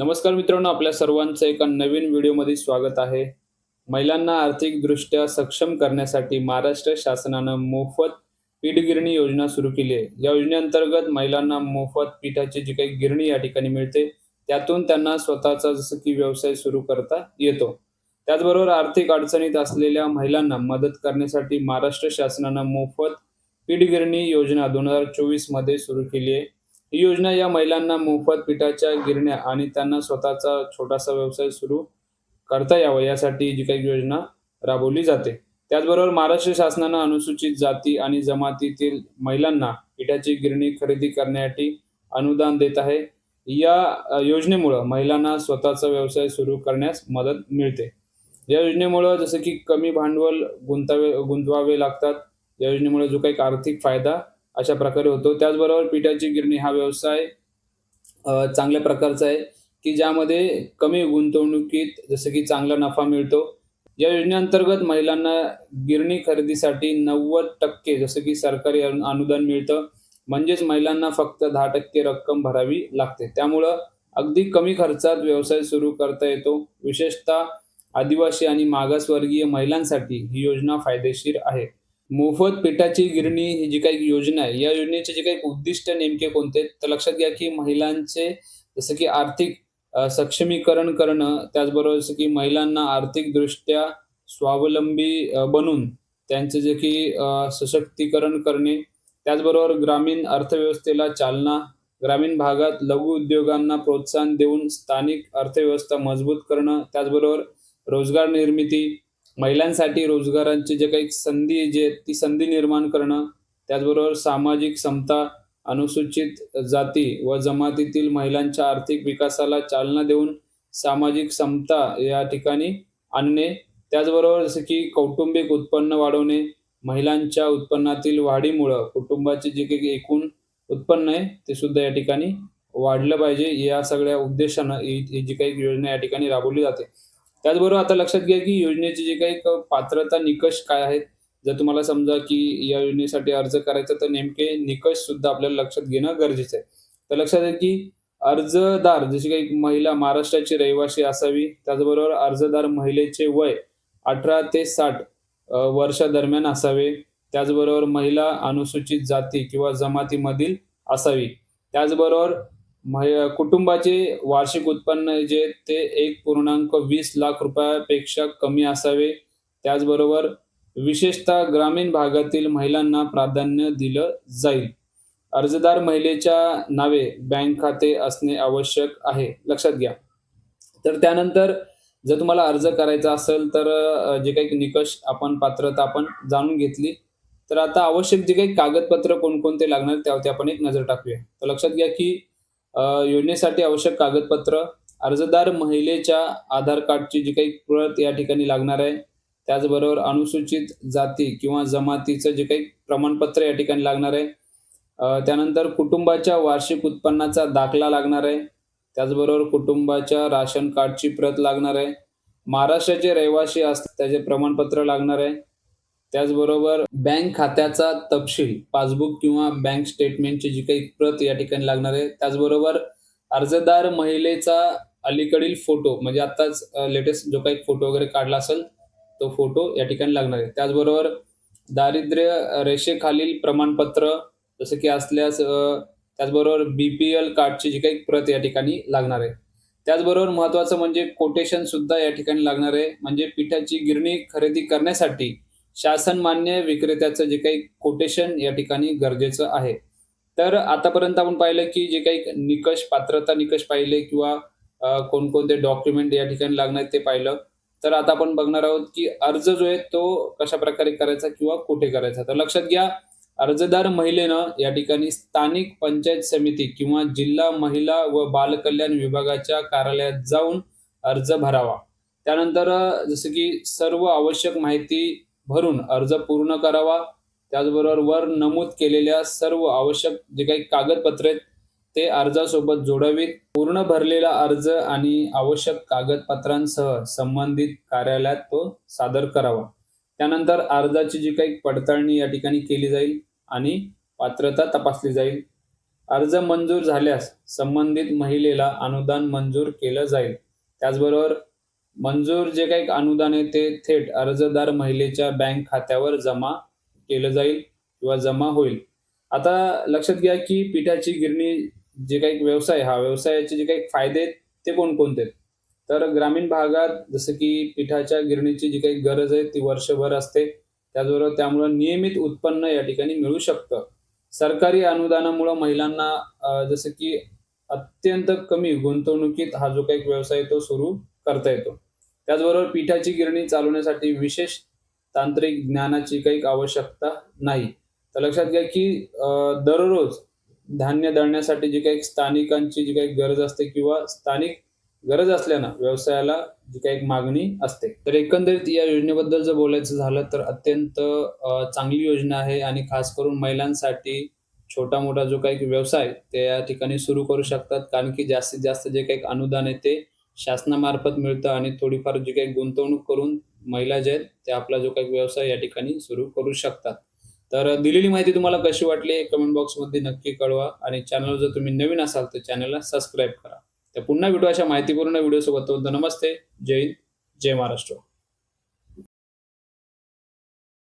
नमस्कार मित्रांनो आपल्या सर्वांचं एका नवीन व्हिडिओमध्ये स्वागत आहे. महिलांना आर्थिकदृष्ट्या सक्षम करण्यासाठी महाराष्ट्र शासनानं मोफत पीठ गिरणी योजना सुरू केली आहे. या योजनेअंतर्गत महिलांना मोफत पिठाची जी काही गिरणी या ठिकाणी मिळते त्यातून त्यांना स्वतःचा जसं की व्यवसाय सुरू करता येतो. त्याचबरोबर आर्थिक अडचणीत असलेल्या महिलांना मदत करण्यासाठी महाराष्ट्र शासनानं मोफत पीठ गिरणी योजना दोन हजार चोवीसमध्ये सुरू केली आहे. ही योजना या महिलांना मोफत पिठाच्या गिरण्या आणि त्यांना स्वतःचा छोटासा व्यवसाय सुरू करता यावा यासाठी जी काही योजना राबवली जाते. त्याचबरोबर महाराष्ट्र शासनानं अनुसूचित जाती आणि जमातीतील महिलांना पिठाची गिरणी खरेदी करण्यासाठी अनुदान देत आहे. या योजनेमुळं महिलांना स्वतःचा व्यवसाय सुरू करण्यास मदत मिळते. या योजनेमुळं जसं की कमी भांडवल गुंतावे गुंतवावे लागतात. या योजनेमुळे जो काही आर्थिक फायदा अशा प्रकारे होतो. त्याचबरोबर पिठाची गिरणी हा व्यवसाय चांगल्या प्रकारचा आहे की ज्यामध्ये कमी गुंतवणुकीत जसं की चांगला नफा मिळतो. या योजनेअंतर्गत महिलांना गिरणी खरेदीसाठी नव्वद टक्के जसं की सरकारी अनु- अनुदान मिळतं. म्हणजेच महिलांना फक्त दहा टक्के रक्कम भरावी लागते. त्यामुळं अगदी कमी खर्चात व्यवसाय सुरू करता येतो. विशेषतः आदिवासी आणि मागासवर्गीय महिलांसाठी ही योजना फायदेशीर आहे. मोफत पिठाची गिरणी ही जी काही योजना आहे या योजनेचे जे काही उद्दिष्ट नेमके कोणते तर लक्षात घ्या की महिलांचे जसं की आर्थिक सक्षमीकरण करणं त्याचबरोबर जसं की महिलांना आर्थिकदृष्ट्या स्वावलंबी बनून त्यांचे जे की सशक्तीकरण करणे त्याचबरोबर ग्रामीण अर्थव्यवस्थेला चालना ग्रामीण भागात लघु उद्योगांना प्रोत्साहन देऊन स्थानिक अर्थव्यवस्था मजबूत करणं त्याचबरोबर रोजगार निर्मिती महिलांसाठी रोजगारांची जे काही संधी जे आहेत, ती संधी निर्माण करणं त्याचबरोबर सामाजिक समता अनुसूचित जाती व जमातीतील महिलांच्या आर्थिक विकासाला चालना देऊन सामाजिक समता या ठिकाणी आणणे त्याचबरोबर जसं की कौटुंबिक उत्पन्न वाढवणे महिलांच्या उत्पन्नातील वाढीमुळं कुटुंबाचे जे काही एकूण उत्पन्न आहे ते सुद्धा या ठिकाणी वाढलं पाहिजे. या सगळ्या उद्देशानं ही जी काही योजना या ठिकाणी राबवली जाते. त्याचबरोबर आता लक्षात घ्या की योजनेचे जे काही पात्रता निकष काय आहेत? जर तुम्हाला समजा की या योजनेसाठी अर्ज करायचा तर नेमके निकष सुद्धा आपल्याला लक्षात घेणं गरजेचं आहे. तर लक्षात घ्या की अर्जदार जशी काही महिला महाराष्ट्राची रहिवासी असावी त्याचबरोबर अर्जदार महिलेचे वय अठरा ते साठ वर्षादरम्यान असावे त्याचबरोबर महिला अनुसूचित जाती किंवा जमातीमधील असावी. त्याचबरोबर कुटुंबाचे वार्षिक उत्पन्न जे ते एक पूर्णांक वीस लाख रुपयापेक्षा कमी असावे. त्याचबरोबर विशेषतः ग्रामीण भागातील महिलांना प्राधान्य दिलं जाईल. अर्जदार महिलेच्या नावे बँक खाते असणे आवश्यक आहे. लक्षात घ्या. तर त्यानंतर जर तुम्हाला अर्ज करायचा असेल तर जे काही निकष आपण पात्रता आपण जाणून घेतली तर आता आवश्यक जे काही कागदपत्र कोणकोणते लागणार त्यावरती आपण एक नजर टाकूया. तर लक्षात घ्या की योजनेसाठी आवश्यक कागदपत्र अर्जदार महिलेच्या आधार कार्डची जी काही प्रत या ठिकाणी लागणार आहे त्याचबरोबर अनुसूचित जाती किंवा जमातीचं जे काही प्रमाणपत्र या ठिकाणी लागणार आहे. त्यानंतर कुटुंबाच्या वार्षिक उत्पन्नाचा दाखला लागणार आहे. त्याचबरोबर कुटुंबाच्या राशन कार्डची प्रत लागणार आहे. महाराष्ट्राचे रहिवासी अस त्याचे प्रमाणपत्र लागणार आहे. त्याचबरोबर बँक खात्याचा तपशील पासबुक किंवा बँक स्टेटमेंटची जी काही प्रत या ठिकाणी लागणार आहे त्याचबरोबर अर्जदार महिलेचा अलीकडील फोटो म्हणजे आताच लेटेस्ट जो काही फोटो वगैरे काढला असेल तो फोटो या ठिकाणी लागणार आहे. त्याचबरोबर दारिद्र्य रेषेखालील प्रमाणपत्र जसं की असल्यास त्याचबरोबर बी पी एल कार्डची जी काही प्रत या ठिकाणी लागणार आहे. त्याचबरोबर महत्वाचं म्हणजे कोटेशन सुद्धा या ठिकाणी लागणार आहे म्हणजे पिठाची गिरणी खरेदी करण्यासाठी शासन मान्य विक्रेत्याचं जे काही कोटेशन या ठिकाणी गरजेचं आहे. तर आतापर्यंत आपण पाहिलं की जे काही निकष पात्रता निकष पाहिले किंवा कोणकोणते डॉक्युमेंट या ठिकाणी लागणार ते पाहिलं. तर आता आपण बघणार आहोत की अर्ज जो आहे तो कशा प्रकारे करायचा किंवा कुठे करायचा. तर लक्षात घ्या अर्जदार महिलेनं या ठिकाणी स्थानिक पंचायत समिती किंवा जिल्हा महिला व बालकल्याण विभागाच्या कार्यालयात जाऊन अर्ज भरावा. त्यानंतर जसं की सर्व आवश्यक माहिती भरून अर्ज पूर्ण करावा. त्याचबरोबर वर नमूद केलेल्या सर्व आवश्यक जे काही कागदपत्रे आहेत ते अर्जासोबत जोडावीत. पूर्ण भरलेला अर्ज आणि आवश्यक कागदपत्रांसह संबंधित कार्यालयात तो सादर करावा. त्यानंतर अर्जाची जी काही पडताळणी या ठिकाणी केली जाईल आणि पात्रता तपासली जाईल. अर्ज मंजूर झाल्यास संबंधित महिलेला अनुदान मंजूर केलं जाईल. त्याचबरोबर मंजूर जे काही अनुदान आहे ते थेट अर्जदार महिलेच्या बँक खात्यावर जमा केलं जाईल किंवा जमा होईल. आता लक्षात घ्या की पिठाची गिरणी जे काही व्यवसाय हा व्यवसायाचे जे काही फायदे आहेत ते कोणकोणते आहेत? तर ग्रामीण भागात जसं की पिठाच्या गिरणीची जी काही गरज आहे ती वर्षभर असते. त्याचबरोबर त्यामुळं नियमित उत्पन्न या ठिकाणी मिळू शकतं. सरकारी अनुदानामुळं महिलांना जसं की अत्यंत कमी गुंतवणुकीत हा जो काही व्यवसाय तो सुरू करता येतो. त्याचबरोबर पिठाची गिरणी चालवण्यासाठी विशेष तांत्रिक ज्ञानाची काही आवश्यकता नाही. तर लक्षात घ्या की दररोज धान्य दळण्यासाठी जी काही स्थानिकांची जी काही गरज असते किंवा स्थानिक गरज असल्यानं व्यवसायाला जी काही मागणी असते. तर एकंदरीत या योजनेबद्दल जर बोलायचं झालं तर अत्यंत चांगली योजना आहे आणि खास करून महिलांसाठी छोटा मोठा जो काही व्यवसाय ते या ठिकाणी सुरू करू शकतात. कारण की जास्तीत जास्त जे काही अनुदान आहे ते शासनामार्फत मिळतं आणि थोडीफार जी काही गुंतवणूक करून महिला जे आहेत ते आपला जो काही व्यवसाय या ठिकाणी सुरू करू शकतात. तर दिलेली माहिती तुम्हाला कशी वाटली कमेंट बॉक्समध्ये नक्की कळवा आणि चॅनल जर तुम्ही नवीन असाल तर चॅनलला सबस्क्राईब करा. तर पुन्हा भेटू अशा माहितीपूर्ण व्हिडिओसोबत नमस्ते. जय हिंद. जय महाराष्ट्र.